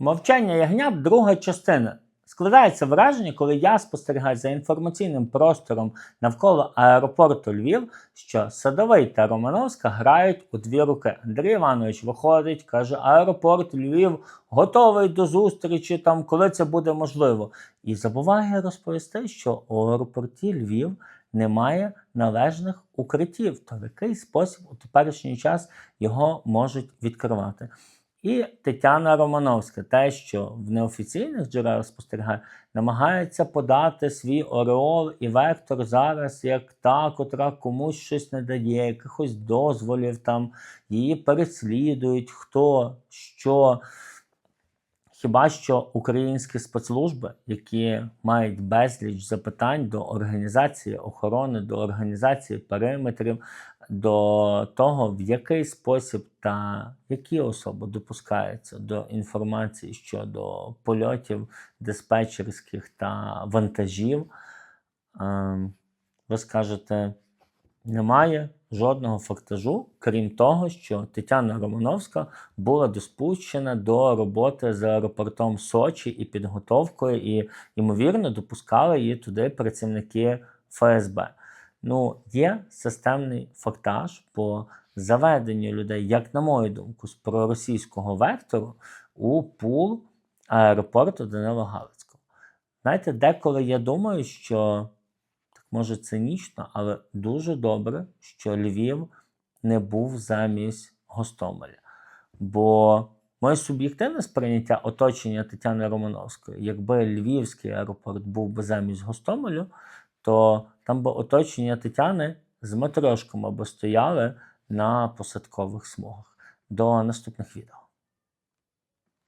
Мовчання ягнят, друга частина. Складається враження, коли я спостерігаю за інформаційним простором навколо аеропорту Львів, що Садовий та Романовська грають у дві руки. Андрій Іванович виходить, каже: аеропорт Львів готовий до зустрічі, там коли це буде можливо. І забуває розповісти, що у аеропорті Львів немає належних укриттів, то в який спосіб у теперішній час його можуть відкривати. І Тетяна Романовська, те, що в неофіційних джерелах спостерігає, намагається подати свій ореол і вектор зараз як та, котра комусь щось не дає, якихось дозволів, там її переслідують, хто, що. Хіба що українські спецслужби, які мають безліч запитань до організації охорони, до організації периметрів, до того, в який спосіб та які особи допускаються до інформації щодо польотів диспетчерських та вантажів, ем, ви скажете, немає жодного фактажу, крім того, що Тетяна Романовська була допущена до роботи з аеропортом Сочі і підготовкою, і, ймовірно, допускали її туди працівники ФСБ. Ну, є системний фактаж по заведенню людей, як на мою думку, з проросійського вектору у пул аеропорту Данила Галицького. Знаєте, деколи я думаю, що так може цинічно, але дуже добре, що Львів не був замість Гостомеля. Бо моє суб'єктивне сприйняття оточення Тетяни Романовської, якби Львівський аеропорт був би замість Гостомелю, то там би оточення Тетяни з матрошками би стояли на посадкових смугах. До наступних відео.